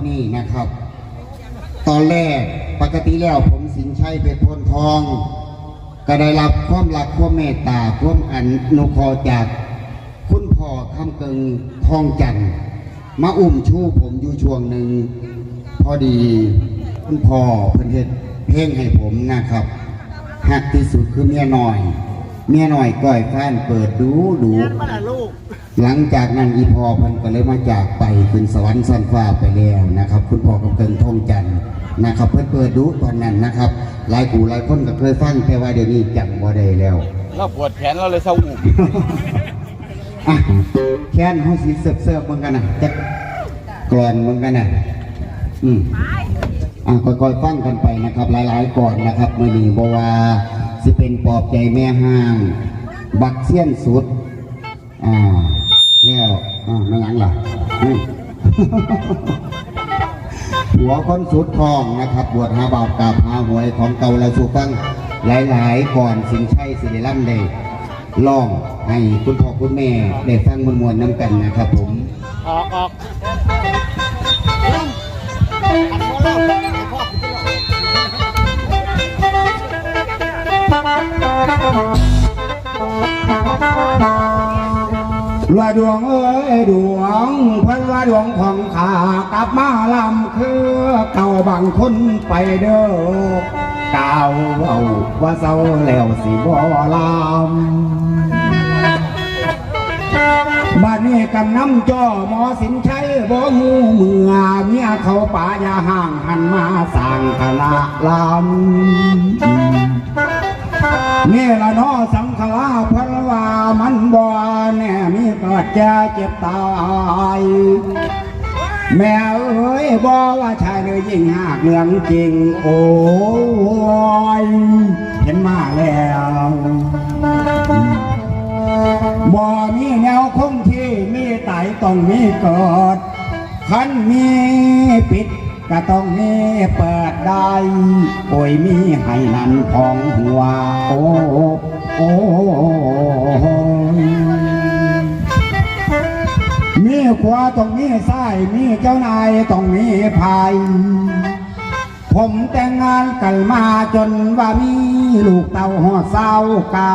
านี้นะครับ ตอนแรกปกติแล้วผมสินชัยเป็นพลทอง ก็ได้รับความรักความเมตตาความอนุเคราะห์จาก คุณพ่อคำเกิงทองจันทร์มาอุ้มชูผมอยู่ช่วงหนึ่งพอดี คุณพ่อเพิ่นเฮ็ดเพลงให้ผมนะครับหักที่สุดคือเมียน้อย เมียน้อยก้อยฟ้านเปิดดูดูหลังจากนั้นอีพอเพันก็เลยมาจากไปขึ้นสวรรค์สันฟ้าไปแล้วนะครับ คุณพ่อกับเกิงทองจันทร์นะครับ เพิ่นเปิดดูตอนนั้นนะครับหลายกูหลายคนก็เคยฟังแต่ว่าเดี๋ยวนี้จำบ่ได้แล้ว เราปวดแขนเราเลยเศร้าอุบอะแค้นห้องสีเสิร์ฟเสิร์ฟเหมือนกันนะจะกรอนเหมือนกันนะอืมอะค่อยๆฟังกันไปนะครับ หลายๆก่อนนะครับมื่อนี้บว่า สิเป็นปลอบใจแม่ห้าง บักเสี้ยนสุด อ่าแล้วอ่าไม่ยังล่ะอืมหัวคนสุดทองนะครับ บวชหาบาปกราบหาหวยของเก่าและสู่ฟังหลายๆ ก่อนสินชัยสิริลัมเดชล่องให้คุณพ่อคุณแม่ได้ฟังมวลๆน้ำกันนะครับผม ออกออก ว่าดวงเอ้ยดวงเพันว่าดวงของข้ากลับมาลำคือเก่าบางคนไปเด้อเก่าเอาว่าเศร้าแล้วสิบ่ลำบ้านนี้กำน้ำจ้อหมอสินชัยบ่งูเมื่อเมียเขาป่ายาห่างหันมาสั่งคณะลำ นี่ละน้อสังขลาพลวามันบ่แน่มีเกิดจะเจ็บตาย แม่เอ้ยบ่ว่าชายเลยยิ่งหากเรื่องจริง โอ้ยเห็นมาแล้วบ่มีแนวคงที่มีไตต้องมีเกิดคันมีปิด ก็ต้องมีเปิดได้โอ้ยมีให้นั่นพองหัว โอ้โอ้มีขวาต้องมีซ้ายมีเจ้านายต้องมีภายผมแต่งงานกันมาจนว่ามีลูกเต่าหอดเศร้าเก่า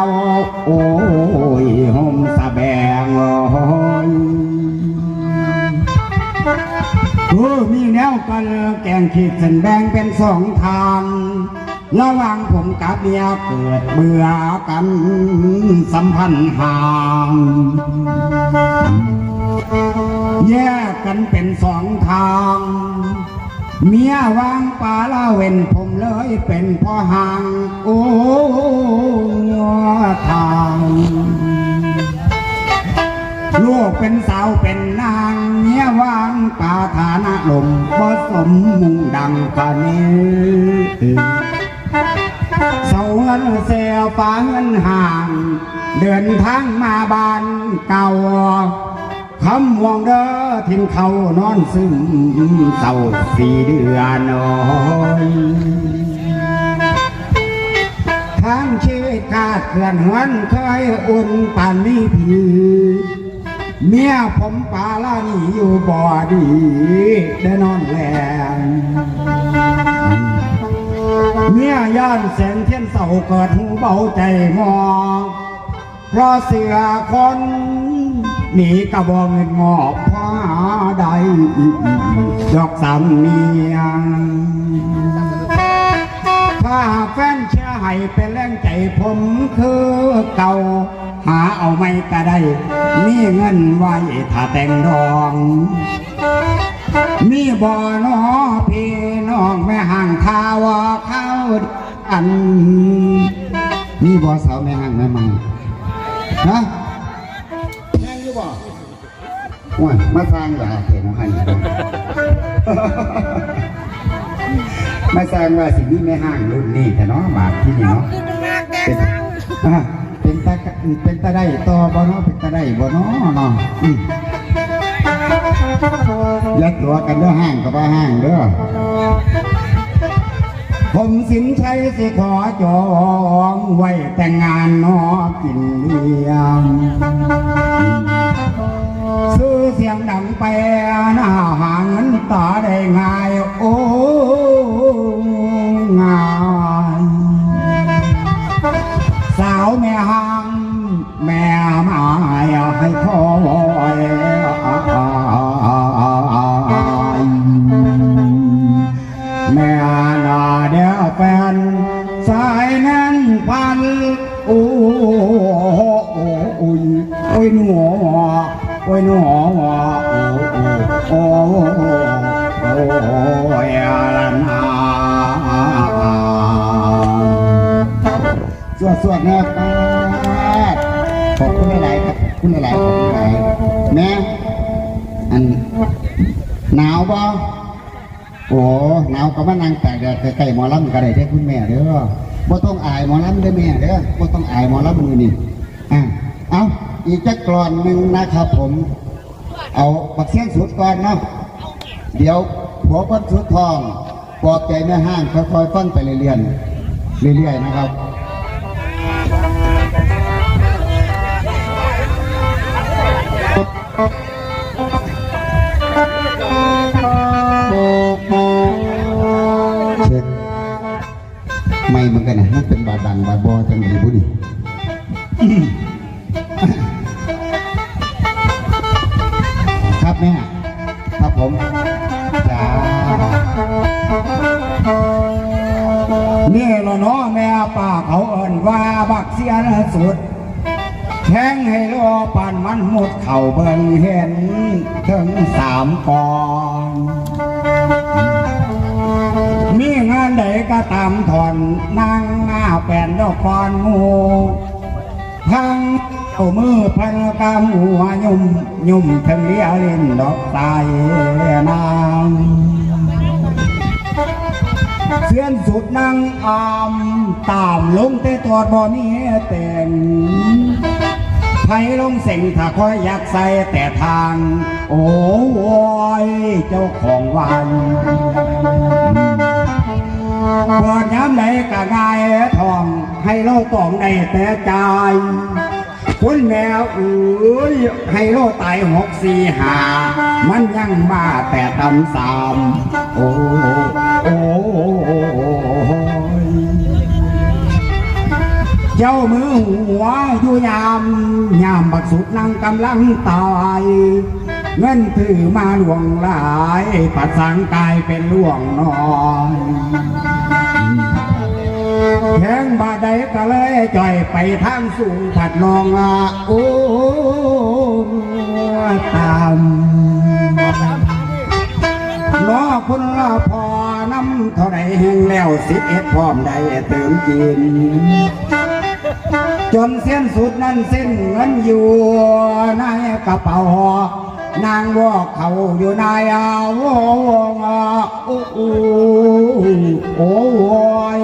โอ้ยห่มสะแบงโอ้ย เออมีแนวกันแกงขีดเส้นแบ่งเป็นสองทาง ระหว่างผมกับเมียเกิดเบื่อกันสัมพันธ์ห่าง แยกกันเป็นสองทาง เมียวางปลาละเว้นผมเลยเป็นพ่อห่าง โอ้ทาง ลูกเป็นสาวเป็นนางเมียวางปาฐานะลมบ่สมมุงดังกะนี้เสาเงินเสียฟ้าเงินห่าง เดินทางมาบ้านเก่าคำวองเด้อทิ้งเขานอนซึมเศร้าสี่เดือนโอ้ยทางชีวิตขาดเคลื่อนหวนเคยอุ่นปานมีผี เมียผมปาลานี่อยู่บ่อดีได้นอนแรงเมียย่านแสงเทียนเสาเกิดหูเบาใจงอเพราะเสือคนหนีกระบองเงินงอกพาใดดอกสามเนียาหาแฟนเชื่อให้เป็นแรงใจผมคือเก่า หาเอาไม่ก็ได้ มีเงินไว้ถ้าแต่งดอง มีบ่อน้อพี่น้องแม่ห่างทาวาเข้าอัน มีบ่อสาวแม่ห่างแม่มังฮะแม่นอยู่บ่ว้ยมาสร้างอย่าเห็นหันบ่ม สร้างว่าสิ่งนี้ไม่ห้างรุ่นนี้แต่เนาะบาทที่นี่เนาะเป็นอ่าเป็นตาเป็นตาได้ต่อบ่เนาะเป็นตาได้บ่เนาะเนาะอืมยัดตัวกันเด้อห้างกับว่าห้างเด้อผมสินชัยสิขอจองไว้แต่งงานนอกินเลี้ยงซื้อเสียงดังไปหน้าหางเงินต่อ หังแม่ไม้ให้พ่อแม่นาเดียวแฟนสายแน่นพันโอ้ยโอ้ยหนูโอ้ยหนูโอ้ยโอ้ยลานา สวดสวดน่ป้าดขอบคุณหลายๆครับคุณหลายๆขอบคุณหลายแม่อันหนาวบ่โอ้หนาวก็มานั่งตากแดดใกล้หมอลำก็ได้เด้คุณแม่เด้อบ่ต้องอายหมอลำเด้แม่เด้อบ่ต้องอายหมอลำมือนี่อะเอาอีกจักกรอนหนึ่งนะครับผม เอาบักเสียงสุดก่อนเนาะเดี๋ยวหัวก้นสุดทองปลอบใจแม่ห้างค่อยๆฟังไปเรื่อยๆเรื่อยๆนะครับ นี่ละเนาะแม่ป้าเขาเอินว่าบักเสียนสุด แทงให้รอปานมันหมดเข่าเบิ่งเห็น ถึงสามกองมีงานใดก็ตามถอนนางหน้าแป่นดอกกอนงูพังเอามือพันกำหัวยุ่มยุ่มทั้งเลียเล่นดอกตายนาง เสียนสุดนังอามตามลงแต่ตอดบ่มีแต่งไผลงเสงถ้าคอยอยากใส่แต่ทาง โอ้ยเจ้าของวันเปิดย้ำไหนก็ง่ายทองให้เราต้องได้แต่ใจ คุณแมวเอ้ยให้เราตายหกสี่หา มันยังมาแต่ตำสามโอ้โอ้ยเจ้ามือหัวอยู่ยาม ยามบักสุดนั่งกำลังตาย เงินถือมาหลวงหลายปัดสังกายเป็นหลวงน้อย แข้งบาดใดก็เลยจ่อยไปทางสูงผัดนองอะโอ้ตามล้อคุณละพอน้ำเท่าไรแห้งแล้วสิบเอ็ดพร้อมได้เติมกินจนเส้นสุดนั้นเส้นเงินอยู่ในกระเป๋า นางวอกเขาอยู่ในอาวงโอ้โอ้โอ้ย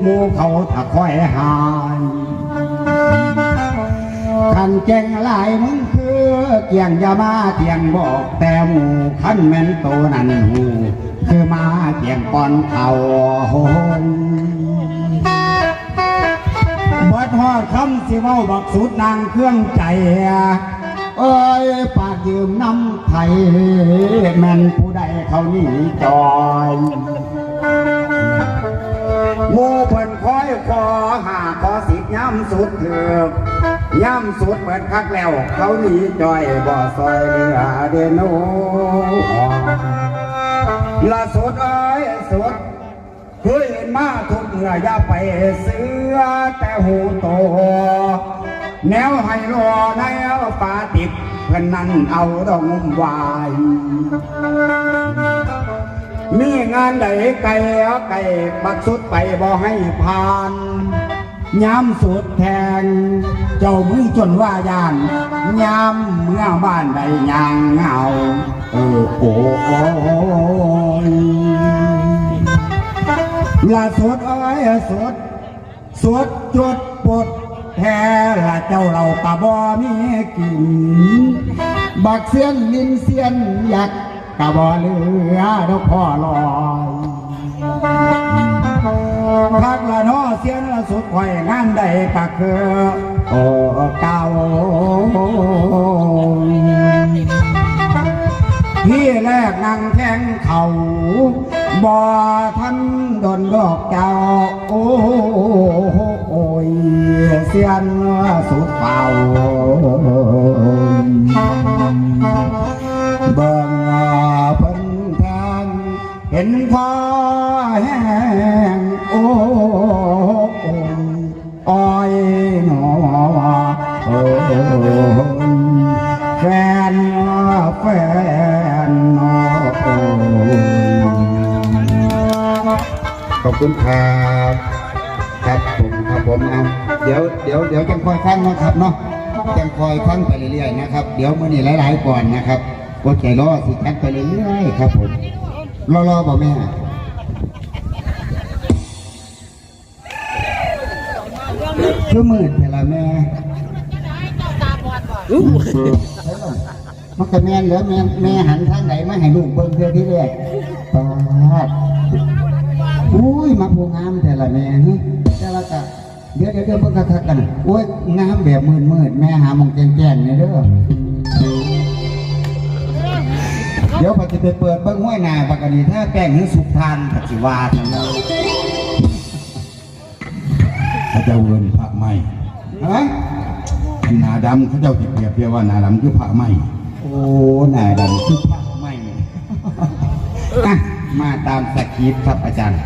หมูเขาถ้าค่อยหายขันแจงหลายมึงคือเกียงยามาเกียงบอกแต่หมูขันแม่นโตนั่นหูคือมาเกียงก่อนเขาหนเบิดฮอดคำสิเว้าบักสุดนางเครื่องใจเอ้ยปา ยืมน้ำไทยแม่นผู้ใดเขานี่จอยมูเพิ่นคอยขอหาขอสิบย้ำสุดเถือกย้ำสุดเปิดคักแล้ว เขาหนีจอยบ่อซอยเหลือเดนโนละสุดเอ้ยสุดเคยเห็นมาทุกเมื่อย่าไปเสือแต่หูโต แนวให้รอใน พนันเอาดองวายมีงานใดไก่เอาไก่บักสุดไปบ่ให้ผ่านย้ำสุดแทง เจ้ามือจนว่าย่านย้ำเมื่อบ้านใดยางเงาเออโอ้ยละสุดอ้ยสุดสุดจุดปด แท้ละเจ้าเราตาบ่มีกิน บักเสียนลินเสียนอยากกะบ่เหลือดอกพ่อลอยพักละน้อเสียนละสุดข่อยงานใดก็คือโอ้เก่าที่แรกนั่งแทงเขาบ่ทันดนดอกเจ้า sen sụt vào bờn à, phân than hình pha hẹn ô oi nó phen phen nó ขอบคุณครับ ครับผมครับผมเอาเดี๋ยวเดี๋ยวเดี๋ยวจังคอยฟังนะครับเนาะจังคอยฟังไปเรื่อยๆนะครับ เดี๋ยวมื่อนี้หลายๆก่อนนะครับกดใจรอสิกันไปเรื่อยๆครับผมรอรอๆบอกแม่คือมืดเวลาแม่มันก็แม่นเหลือแม่แม่หันทางไหนมาให้ลูกเบิ่งเพื่อที่แรกปาด อุ้ยมาผู้งามแต่ละแม่ฮึแต่ละกะเดี๋ยวเดี๋ยวเดี๋ยวเพิ่งคักๆกันโอ้ยงามแบบมืดมืดแม่หามองแจ้งแจ้เนี่ยเด้อเดี๋ยวพอจะไปเปิดเบิ่งห้วยนาปกติถ้าแป้งให้สุกทานปัจจิวาทั้งนั้นเขาจ้าเงินพระไหมฮะหนาดำเขาเจ้าจิเปรียบเทียบว่าหนาดำคือพระไหมโอ้หนาดำคือพักไม่อะ มาตามสคริปต์ครับอาจารย์